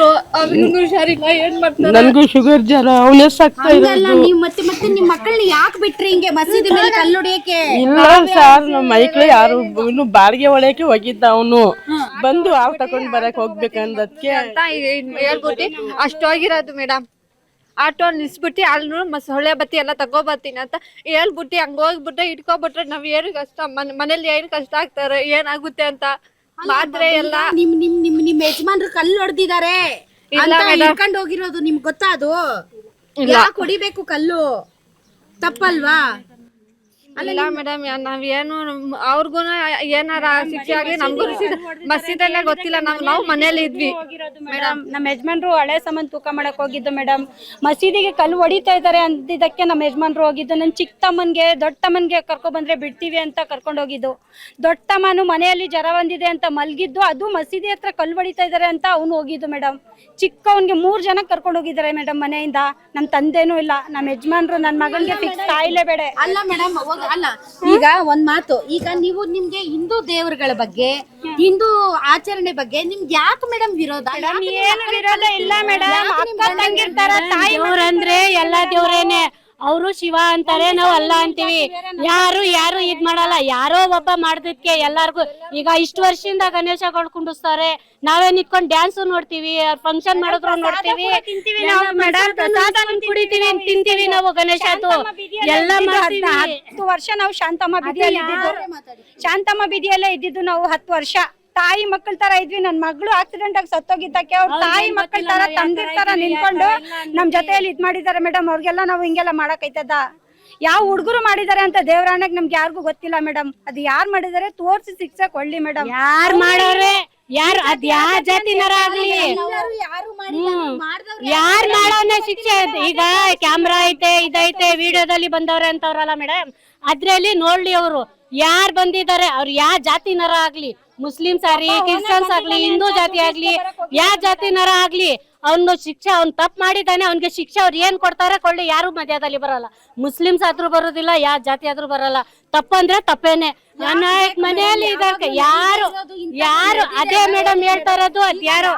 ಇದ್ರು ಅವ್ರಿಗೂ ಹುಷಾರಿಲ್ಲ ಏನ್ ಮಾಡ್ತಾರೆ? ನನ್ಗೂ ಶುಗರ್ ಜ್ವರ ಅವನೇ ಸಾಕ್ತಾ ಹಂಗಲ್ಲ ಇರೋದು ನೀವ್ ಮತ್ತೆ ಮತ್ತೆ ನಿಮ್ ಮಕ್ಕಳನ್ನ ಯಾಕೆ ಬಿಟ್ರಿ ಹಿಂಗೆ ಮಸೀದಿ ಮೇಲೆ ಕಲ್ಲೊಡಿಯಕ್ಕೆ ಇಲ್ಲ ಸರ್ ನಮ್ಮ ಮೈಕ್ಳು ಯಾರು ಇನ್ನು ಬಾಡಿಗೆ ಒಳಕ್ಕೆ ಹೋಗಿದ್ದ ಅವನು. ಬಂದು ಹಾವು ತಕೊಂಡ್ ಬರಕ್ ಹೋಗ್ಬೇಕಂದಕ್ಕೆ ಅಂತ ಹೇಳ್ಬಿಟ್ಟು ಅಷ್ಟು ಹೋಗಿರೋದು ಮೇಡಮ್. ಆಟೋ ನಿಲ್ಸ್ಬಿಟ್ಟು ಅಲ್ಲಿ ಸೊಳ್ಳೆ ಹೊಳೆ ಬತ್ತಿ ಎಲ್ಲ ತಗೋಬರ್ತೀನಿ ಅಂತ ಹೇಳ್ಬಿಟ್ಟು ಹಂಗ ಹೋಗ್ಬಿಟ್ಟು ಇಟ್ಕೊಬಿಟ್ರೆ ನಾವ್ ಏನು ಕಷ್ಟ ಮನ್ ಮನೇಲಿ ಏನು ಕಷ್ಟ ಆಗ್ತಾರೆ ಏನಾಗುತ್ತೆ ಅಂತ. ಮಾತ್ರೆ ಎಲ್ಲ ನಿಮ್ ನಿಮ್ ನಿಮ್ ನಿಮ್ ಯಜಮಾನ್ರು ಕಲ್ಲು ಹೊಡೆದಿದ್ದಾರೆ ಇಲ್ಲ ಅಂತ madam. ಹೋಗಿರೋದು ನಿಮ್ಗೆ ಗೊತ್ತಾ ಅದು? ಯಾಕೆ ಹೊಡಿಬೇಕು ಕಲ್ಲು? ತಪ್ಪಲ್ವಾ? ಇಲ್ಲ ಮೇಡಮ್ ನಾವ್ ಏನು ಅವ್ರಿಗೂ ಏನಾರ ಶಿಕ್ಷೆ ಆಗಿ ನಮ್ಗೂ ಮಸೀದಲ್ಲೇ ಗೊತ್ತಿಲ್ಲ. ನಾವು ನಾವು ಮನೇಲಿ ಇದ್ವಿ. ಮೇಡಮ್ ನಮ್ಮ ಯಜಮಾನ್ರು ಹಳೆ ಸಾಮಾನ್ ತೂಕ ಮಾಡಕ್ ಹೋಗಿದ್ದು ಮೇಡಮ್ ಮಸೀದಿಗೆ ಕಲ್ಲು ಹೊಡಿತಾ ಇದ್ದಾರೆ ಅಂದಿದ್ದಕ್ಕೆ ನಮ್ಮ ಯಜಮಾನ್ರು ಹೋಗಿದ್ದು. ನನ್ನ ಚಿಕ್ಕ ತಮ್ಮನ್ಗೆ ದೊಡ್ಡ ತಮ್ಮನ್ಗೆ ಕರ್ಕೊಂಡ್ ಬಂದ್ರೆ ಬಿಡ್ತೀವಿ ಅಂತ ಕರ್ಕೊಂಡು ಹೋಗಿದ್ದು. ದೊಡ್ಡ ತಮ್ಮನು ಮನೆಯಲ್ಲಿ ಜ್ವರ ಬಂದಿದೆ ಅಂತ ಮಲ್ಗಿದ್ದು ಅದು ಮಸೀದಿ ಹತ್ರ ಕಲ್ಲು ಹೊಡಿತಾ ಇದ್ದಾರೆ ಅಂತ ಅವನು ಹೋಗಿದ್ದು ಮೇಡಮ್ ಚಿಕ್ಕವನ್ಗೆ ಮೂರ್ ಜನ ಕರ್ಕೊಂಡು ಹೋಗಿದ್ದಾರೆ ಮೇಡಮ್ ಮನೆಯಿಂದ. ನಮ್ಮ ತಂದೆನೂ ಇಲ್ಲ. ನಮ್ಮ ಯಜಮಾನ್ರು ನನ್ನ ಮಗನ್ಗೆ ಫಿಕ್ಸ್ ಕಾಯಿಲೆ ಬೇಡ. ಅಲ್ಲ ಮೇಡಮ್ ಅಲ್ಲ ಈಗ ಒಂದ್ ಮಾತು. ಈಗ ನೀವು ನಿಮ್ಗೆ ಹಿಂದೂ ದೇವರುಗಳ ಬಗ್ಗೆ ಹಿಂದೂ ಆಚರಣೆ ಬಗ್ಗೆ ನಿಮ್ಗೆ ಯಾಕೆ ಮೇಡಮ್ ವಿರೋಧ ಏನು ವಿರೋಧ ಇಲ್ಲ ಮೇಡಮ್ ಅಂದ್ರೆ ಅಕ್ಕ ತಂಗಿರ್ತಾರ ತಾಯಿ ದೇವ್ರಂದ್ರೆ ಎಲ್ಲಾ ದೇವ್ರೇನೆ. ಅವರು ಶಿವ ಅಂತಾರೆ ನಾವು ಅಲ್ಲ ಅಂತೀವಿ. ಯಾರು ಯಾರು ಇದ್ ಮಾಡಲ್ಲ. ಯಾರೋ ಒಬ್ಬ ಮಾಡ್ದಕ್ಕೆ ಎಲ್ಲಾರ್ಗು ಈಗ ಇಷ್ಟು ವರ್ಷದಿಂದ ಗಣೇಶ ಕುಂಡಿಸ್ತಾರೆ. ನಾವೇ ನಿಂತ್ಕೊಂಡ್ ಡ್ಯಾನ್ಸ್ ನೋಡ್ತೀವಿ ಫಂಕ್ಷನ್ ಮಾಡಿದ್ರು ನೋಡ್ತೀವಿ. ಕುಡಿತೀವಿ ತಿಂತೀವಿ ನಾವು ಗಣೇಶ ಎಲ್ಲ ಹತ್ತು ವರ್ಷ ನಾವು ಶಾಂತಮ್ಮ ಬೀದಿಯಲ್ಲಿ ಇದ್ದಿದ್ದು. ಶಾಂತಮ್ಮ ಬೀದಿಯಲ್ಲೇ ಇದ್ದಿದ್ದು ನಾವು ಹತ್ತು ವರ್ಷ. ತಾಯಿ ಮಕ್ಕಳ ತರ ಇದ್ವಿ ನನ್ ಮಗಳು ಆಕ್ಸಿಡೆಂಟ್ ಆಗಿ ಸತ್ತೋಗಿದ್ದಕ್ಕೆ ಅವ್ರ ತಾಯಿ ಮಕ್ಕಳ ತರ ತಂದಿರ್ ತರ ನಿಂತ್ಕೊಂಡು ನಮ್ ಜೊತೆಯಲ್ಲಿ ಇದ್ ಮಾಡಿದಾರೆ ಮೇಡಮ್ ಅವ್ರಿಗೆಲ್ಲ ನಾವು ಹಿಂಗೆಲ್ಲ ಮಾಡಕೈತದ. ಯಾವ ಹುಡುಗರು ಮಾಡಿದಾರೆ ಅಂತ ದೇವರಾಣಕ್ ನಮ್ಗೆ ಯಾರಿಗೂ ಗೊತ್ತಿಲ್ಲ ಮೇಡಮ್ ಅದು ಯಾರ್ ಮಾಡಿದಾರೆ ತೋರ್ಸಿ ಶಿಕ್ಷೆ ಕೊಡ್ಲಿ ಮೇಡಮ್ ಯಾರ್ ಮಾಡೋರೆ? ಯಾರು ಅದ್ ಯಾ ಜಾತಿನರ ಆಗ್ಲಿ ಯಾರು ಮಾಡೋನೆ ಶಿಕ್ಷೆ? ಐತೆ? ಈಗ ಕ್ಯಾಮ್ರಾ ಐತೆ ಇದೈತೆ ವಿಡಿಯೋದಲ್ಲಿ ಬಂದವ್ರೆ ಅಂತವ್ರಲ್ಲ ಮೇಡಮ್ ಅದ್ರಲ್ಲಿ ನೋಡ್ಲಿ ಅವರು ಯಾರ್ ಬಂದಿದ್ದಾರೆ ಅವ್ರು ಯಾ ಜಾತಿನರ ಆಗ್ಲಿ ಮುಸ್ಲಿಮ್ಸ್ ಆಗ್ಲಿ ಕ್ರಿಶ್ಚಿಯನ್ಸ್ ಆಗ್ಲಿ ಹಿಂದೂ ಜಾತಿ ಆಗ್ಲಿ ಯಾ ಜಾತಿನರ ಆಗ್ಲಿ ಅವ್ನು ಶಿಕ್ಷೆ ಅವ್ನು ತಪ್ಪು ಮಾಡಿದ್ದಾನೆ ಅವನಿಗೆ ಶಿಕ್ಷೆ ಅವ್ರು ಏನು ಕೊಡ್ತಾರೆ ಕೊಳ್ಳಿ ಯಾರು ಮಧ್ಯದಲ್ಲಿ ಬರಲ್ಲ. ಮುಸ್ಲಿಮ್ಸ್ ಆದ್ರೂ ಬರೋದಿಲ್ಲ ಯಾವ ಜಾತಿ ಆದ್ರೂ ಬರಲ್ಲ. ತಪ್ಪಂದ್ರೆ ತಪ್ಪೇನೆ. ನನ್ನ ಮನೆಯಲ್ಲಿ ಇದಕ್ಕೆ ಯಾರು ಯಾರು ಅದೇ ಮೇಡಮ್ ಹೇಳ್ತಾ ಇರೋದು ಅದ್ ಯಾರು?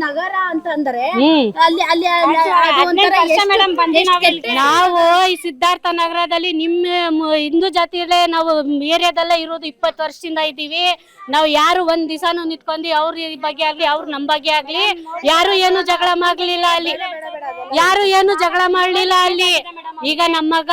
ನಗರ ಅಂತಂದ್ರೆ ಅಲ್ಲಿ ಅಲ್ಲಿ ನಾವು ಈ ಸಿದ್ಧಾರ್ಥ ನಗರದಲ್ಲಿ ನಿಮ್ಮ ಹಿಂದೂ ಜಾತಿಯಲ್ಲೇ ನಾವು ಏರಿಯಾದಲ್ಲೇ ಇರೋದು ಇಪ್ಪತ್ತು ವರ್ಷದಿಂದ ಇದ್ದೀವಿ. ನಾವು ಯಾರು ಒಂದ್ ದಿವಸನೂ ನಿಂತ್ಕೊಂಡಿ ಅವ್ರ ಬಗ್ಗೆ ಆಗ್ಲಿ ಅವ್ರ ನಮ್ ಬಗ್ಗೆ ಆಗ್ಲಿ ಯಾರು ಏನು ಜಗಳ ಮಾಡ್ಲಿಲ್ಲ ಅಲ್ಲಿ. ಯಾರು ಏನು ಜಗಳ ಮಾಡ್ಲಿಲ್ಲ ಅಲ್ಲಿ. ಈಗ ನಮ್ಮ ಮಗ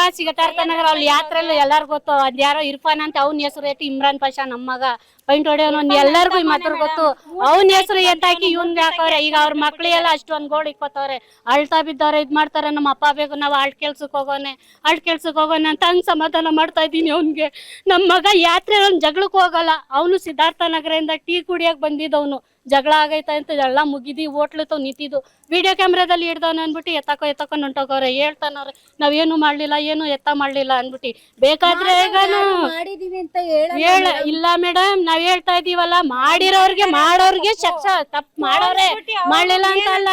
ನಗರ ಅಲ್ಲಿ ಯಾತ್ರೆಲ್ಲ ಎಲ್ಲಾರು ಗೊತ್ತು. ಅದ್ ಯಾರೋ ಇರ್ಫಾನ್ ಅಂತ ಅವ್ನ ಹೆಸರು ಐತಿ ಇಮ್ರಾನ್ ಪಾಷಾ ನಮ್ಮ ಮಗ. ಪೈಂಟ್ ಹೊಡೆಯೋನು ಎಲ್ಲರಿಗೂ ಈ ಮಾತ್ರ ಗೊತ್ತು. ಅವ್ನ ಹೆಸರು ಎತ್ತಾಕಿ ಇವ್ನ್ ಹಾಕವ್ರೆ ಈಗ ಅವ್ರ ಮಕ್ಳಿಗೆಲ್ಲ ಅಷ್ಟೊಂದ್ ಗೋಡ್ ಇಕ್ಕೋತವ್ರೆ ಅಳ್ತಾ ಬಿದ್ದವ್ರೆ ಇದ್ ಮಾಡ್ತಾರೆ. ನಮ್ಮ ಅಪ್ಪ ಬೇಕು ನಾವ್ ಅಳ್ ಕೆಲ್ಸಕ್ ಹೋಗೋನೆ ಅಳ್ ಕೆಲ್ಸಕ್ ಹೋಗೋಣ ಅಂತ ಹಂಗ್ ಸಮಾಧಾನ ಮಾಡ್ತಾ ಇದೀನಿ ಅವ್ನ್ಗೆ. ನಮ್ಮ ಮಗ ಯಾತ್ರೆ ಒಂದ್ ಜಗಳಕ್ ಹೋಗಲ್ಲ. ಅವನು ಸಿದ್ಧಾರ್ಥ ನಗರದಿಂದ ಟೀ ಕುಡಿಯಕ್ ಬಂದಿದ್ದವನು ಜಗಳ ಆಗೈತೆ ಅಂತ ಎಲ್ಲ ಮುಗಿದಿ ಹೋಟ್ಲತ್ತವ್ ನಿಂತಿದ್ದು. ವಿಡಿಯೋ ಕ್ಯಾಮ್ರಾದಲ್ಲಿ ಹಿಡ್ದವನ ಅನ್ಬಿಟ್ಟು ಎತ್ತಕೋ ಎತ್ತಕೋ ಹೊಂಟೋಗವ್ರೆ ಹೇಳ್ತಾನವ್ರೆ ನಾವೇನು ಮಾಡ್ಲಿಲ್ಲ ಏನು ಎತ್ತ ಮಾಡ್ಲಿಲ್ಲ ಅನ್ಬಿಟ್ಟು ಬೇಕಾದ್ರೆ ಈಗನು ಮಾಡಿದೀವಿ ಅಂತ ಹೇಳ ಇಲ್ಲ ಮೇಡಮ್ ನಾವ್ ಹೇಳ್ತಾ ಇದೀವಲ್ಲ ಮಾಡಿರೋರ್ಗೆ ಮಾಡೋರ್ಗೆ ಶಿಕ್ಷ ತಪ್ಪು ಮಾಡೋರೆ. ಮಾಡ್ಲಿಲ್ಲ ಅಂತ ಅಲ್ಲ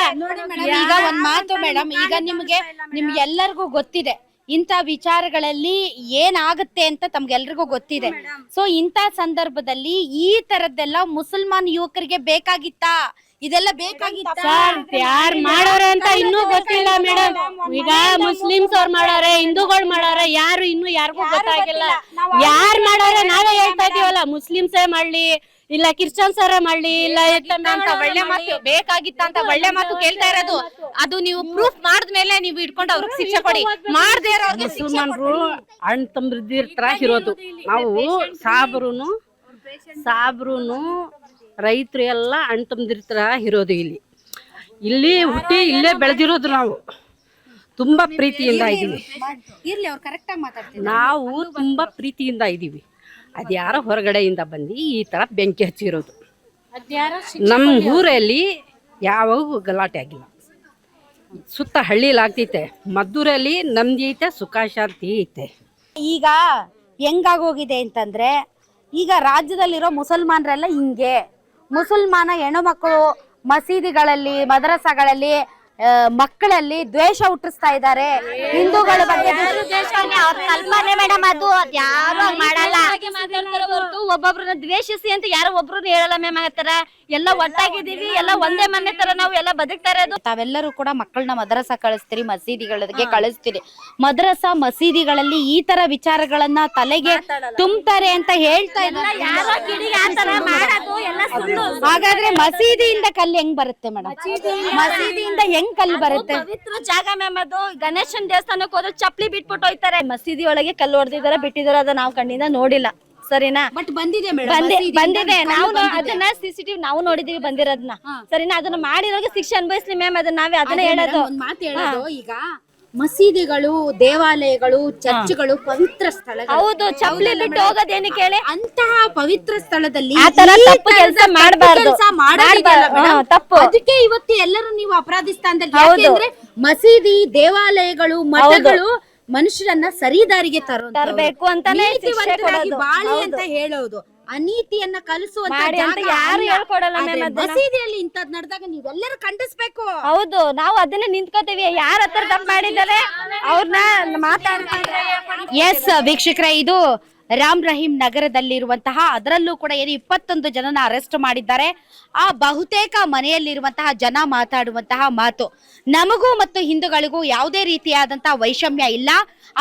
ಈಗ ಒಂದ್ ಮಾತು ಮೇಡಮ್ ಈಗ ನಿಮ್ಗೆ ನಿಮ್ಗೆಲ್ಲರಿಗೂ ಗೊತ್ತಿದೆ. ಇಂಥ ವಿಚಾರಗಳಲ್ಲಿ ಏನಾಗುತ್ತೆ ಅಂತ ತಮ್ಗೆಲ್ರಿಗೂ ಗೊತ್ತಿದೆ. ಸೊ ಇಂಥ ಸಂದರ್ಭದಲ್ಲಿ ಈ ತರದ್ದೆಲ್ಲ ಮುಸಲ್ಮಾನ್ ಯುವಕರಿಗೆ ಬೇಕಾಗಿತ್ತಾ? ಇದೆಲ್ಲ ಬೇಕಾಗಿತ್ತ? ಸರ್ ಯಾರ್ ಮಾಡೋರೆ ಅಂತ ಇನ್ನೂ ಗೊತ್ತಿಲ್ಲ ಮೇಡಮ್ ಈಗ ಮುಸ್ಲಿಮ್ಸ್ ಅವ್ರು ಮಾಡೋರೆ ಹಿಂದೂಗಳು ಮಾಡೋರೆ ಯಾರು ಇನ್ನು ಯಾರಿಗೂ ಗೊತ್ತಾಗಿಲ್ಲ. ಯಾರ್ ಮಾಡೋರೆ ನಾವೇ ಹೇಳ್ತಾ ಇದೀವಲ್ಲ ಮುಸ್ಲಿಮ್ಸೇ ಮಾಡ್ಲಿ ಇಲ್ಲ ಕ್ರಿಶ್ಚಿಯನ್ಸ್ ಅವರೇ ಮಾಡ್ಲಿ ಇಲ್ಲ ಅಂತ ಒಳ್ಳೆ ಮಾತು ಬೇಕಾಗಿತ್ತ ಅಂತ ಒಳ್ಳೆ ಮಾತು ಕೇಳ್ತಾ ಇರೋದು. ಅದು ನೀವು ಪ್ರೂಫ್ ಮಾಡಿದ್ಮೇಲೆ ನೀವು ಇಟ್ಕೊಂಡು ಅವ್ರಿಗೆ ಶಿಕ್ಷೆ ಕೊಡಿ. ಮಾಡದೇ ಇರೋರ್ಗೆ ಮುಸಲ್ಮಾನರು ಅಣ್ಣ ತಮ್ಮ ಇರೋದು. ನಾವು ಸಾಬ್ರುನು ಸಾಬ್ರುನು ರೈತರು ಎಲ್ಲ ಅಣ್ಣ ತಂದಿರ್ತಾರ ಇರೋದು ಇಲ್ಲಿ. ಇಲ್ಲಿ ಹುಟ್ಟಿ ಇಲ್ಲೇ ಬೆಳೆದಿರೋದು ನಾವು. ತುಂಬಾ ಪ್ರೀತಿಯಿಂದ ಇದ್ದೀವಿ ಇರ್ಲಿ ಅವ್ರು ಕರೆಕ್ಟಾಗಿ ನಾವು ತುಂಬಾ ಪ್ರೀತಿಯಿಂದ ಇದ್ದೀವಿ ಅದ್ಯಾರೋ ಹೊರಗಡೆಯಿಂದ ಬಂದು ಈ ತರ ಬೆಂಕಿ ಹಚ್ಚಿರೋದು. ನಮ್ಮ ಊರಲ್ಲಿ ಯಾವಾಗೂ ಗಲಾಟೆ ಆಗಿಲ್ಲ. ಸುತ್ತ ಹಳ್ಳಿಲಿ ಆಗ್ತೈತೆ. ಮದ್ದೂರಲ್ಲಿ ನಮ್ದಿ ಐತೆ ಸುಖ ಶಾಂತಿ ಐತೆ. ಈಗ ಹೆಂಗಾಗೋಗಿದೆ ಅಂತಂದ್ರೆ ಈಗ ರಾಜ್ಯದಲ್ಲಿರೋ ಮುಸಲ್ಮಾನರೆಲ್ಲ ಹಿಂಗೆ. ಮುಸಲ್ಮಾನ ಹೆಣ್ಣು ಮಕ್ಕಳು ಮಸೀದಿಗಳಲ್ಲಿ ಮದರಸಾಗಳಲ್ಲಿ ಮಕ್ಕಳಲ್ಲಿ ದ್ವೇಷ ಹುಟ್ಟಿಸ್ತಾ ಇದ್ದಾರೆ. ಹಿಂದೂಗಳ ಬಗ್ಗೆ ಕಲ್ಪನೆ ಮೇಡಮ್ ಅದು. ಯಾರು ಮಾಡಲ್ಲ. ಒಬ್ಬೊಬ್ರನ್ನ ದ್ವೇಷಿಸಿ ಅಂತ ಯಾರು ಒಬ್ರು ಹೇಳಲ್ಲ ಮ್ಯಾಮ್ ಆತರ. ಎಲ್ಲ ಒಟ್ಟಾಗಿದ್ದೀವಿ ಎಲ್ಲ ಒಂದೇ ಮನೆ ತರ ನಾವು ಎಲ್ಲ ಬದುಕ್ತಾರೆ ಅದು ತಾವೆಲ್ಲರೂ ಕೂಡ ಮಕ್ಕಳನ್ನ ಮದ್ರಸ ಕಳಿಸ್ತೀರಿ ಮಸೀದಿಗಳಿಗೆ ಕಳಿಸ್ತೀರಿ. ಮದ್ರಸ ಮಸೀದಿಗಳಲ್ಲಿ ಈ ತರ ವಿಚಾರಗಳನ್ನ ತಲೆಗೆ ತುಂಬ್ತಾರೆ ಅಂತ ಹೇಳ್ತಾ ಇದ್ದಾರೆ ಯಾರೋ ಕಿಡಿಗೆ ಆತರ ಮಾಡೋದು ಎಲ್ಲ ಸುಳ್ಳು ಹಾಗಾದ್ರೆ ಮಸೀದಿಯಿಂದ ಕಲ್ಲು ಹೆಂಗ್ ಬರುತ್ತೆ ಮೇಡಮ್? ಮಸೀದಿಯಿಂದ ಹೆಂಗ್ ಕಲ್ಲು ಬರುತ್ತೆ? ಪವಿತ್ರ ಜಾಗ ಮ್ಯಾಮ್ ಅದು. ಗಣೇಶನ್ ದೇವಸ್ಥಾನಕ್ಕೆ ಹೋದ್ರೆ ಚಪ್ಲಿ ಬಿಟ್ಬಿಟ್ಟು ಹೋಯ್ತಾರೆ. ಮಸೀದಿ ಒಳಗೆ ಕಲ್ಲು ಹೊಡೆದಿದಾರ ಬಿಟ್ಟಿದಾರ ಅದ ನಾವು ಕಣ್ಣಿಂದ ನೋಡಿಲ್ಲ. ಸರಿನಾ? ಬಟ್ ಬಂದಿದೆ ಬಂದಿ ಬಂದಿದೆ. ನಾವು ಅದನ್ನ ಸಿಸಿಟಿವಿ ನಾವು ನೋಡಿದೀವಿ ಬಂದಿರೋದನ್ನ. ಸರಿನಾ? ಅದನ್ನ ಮಾಡಿರೋ ಶಿಕ್ಷೆ ಅನ್ಭವಿಸ್ಲಿ ಮ್ಯಾಮ್ ಅದನ್ನ ನಾವೇ ಅದನ್ನ ಹೇಳೋದು. ಒಂದ್ ಮಾತು ಹೇಳೋದು. ಈಗ ಮಸೀದಿಗಳು ದೇವಾಲಯಗಳು ಚರ್ಚ್ಗಳು ಪವಿತ್ರ ಸ್ಥಳಗಳು. ಹೌದು ಚಪ್ಪಲಿ ಬಿಟ್ಟು ಹೋಗೋದೇನಕ್ಕೆ ಹೇಳಿ ಅಂತಹ ಪವಿತ್ರ ಸ್ಥಳದಲ್ಲಿ ಆ ತರ ಈ ತಪ್ಪು ತರದ ಕೆಲ್ಸ ತಪ್ಪು ಮಾಡ್ಬಾರ್ದು. ಕೆಲ್ಸ ಮಾಡೋದಿದೆಯಲ್ಲ madam, ಹಾ, ತಪ್ಪು. ಅದಕ್ಕೆ ಇವತ್ತು ಎಲ್ಲರೂ ನೀವು ಅಪರಾಧಿ ಸ್ಥಾನದಲ್ಲಿ ಹೌದು. ಯಾಕೆಂದ್ರೆ ಮಸೀದಿ ದೇವಾಲಯಗಳು ಮಠಗಳು ಮನುಷ್ಯರನ್ನ ಸರಿದಾರಿಗೆ ತರೋ ತರ್ಬೇಕು ಅಂತಾನೆ ಶಿಕ್ಷೆ ನೀತಿವಂತರಾಗಿ ಕೊಡೋದು. ಬಾಳಿ ಅಂತ ಹೇಳೋದು. ಅನೀತಿಯನ್ನ ಕಲಿಸುವಂತ ಮಾಡಿ ಅಂತ ಜಾಗ ಯಾರು. ಹೇಳ್ಕೊಡಲ್ಲ. ಮಸೀದಿಯಲ್ಲಿ ಇಂಥದ್ ನಡೆದಾಗ ನೀವೆಲ್ಲರೂ ಖಂಡಿಸ್ಬೇಕು. ಹೌದು ನಾವು ಅದನ್ನ ನಿಂತ್ಕೋತೀವಿ. ಯಾರ ಹತ್ರ ತಪ್ಪು ಮಾಡಿದ್ದಾರೆ? ಅವ್ರನ್ನ ಮಾತಾಡ್ತಾರೆ. ಎಸ್ ವೀಕ್ಷಕರ ಇದು ರಾಮ್ ರಹೀಂ ನಗರದಲ್ಲಿರುವಂತಹ, ಅದರಲ್ಲೂ ಕೂಡ ಏನು ಇಪ್ಪತ್ತೊಂದು ಜನನ ಅರೆಸ್ಟ್ ಮಾಡಿದ್ದಾರೆ. ಆ ಬಹುತೇಕ ಮನೆಯಲ್ಲಿರುವಂತಹ ಜನ ಮಾತಾಡುವಂತಹ ಮಾತು. ನಮಗೂ ಮತ್ತು ಹಿಂದೂಗಳಿಗೂ ಯಾವುದೇ ರೀತಿಯಾದಂತಹ ವೈಷಮ್ಯ ಇಲ್ಲ.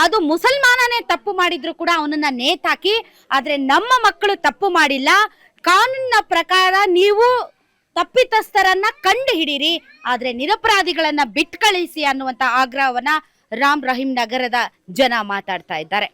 ಅದು ಮುಸಲ್ಮಾನನೇ ತಪ್ಪು ಮಾಡಿದ್ರು ಕೂಡ ಅವನನ್ನ ನೇತಾಕಿ, ಆದ್ರೆ ನಮ್ಮ ಮಕ್ಕಳು ತಪ್ಪು ಮಾಡಿಲ್ಲ. ಕಾನೂನಿನ ಪ್ರಕಾರ ನೀವು ತಪ್ಪಿತಸ್ಥರನ್ನ ಕಂಡು ಹಿಡೀರಿ ಆದ್ರೆ ನಿರಪರಾಧಿಗಳನ್ನ ಬಿಟ್ಕಳಿಸಿ ಅನ್ನುವಂತ ಆಗ್ರಹವನ್ನ ರಾಮ್ ರಹೀಂ ನಗರದ ಜನ ಮಾತಾಡ್ತಾ ಇದ್ದಾರೆ.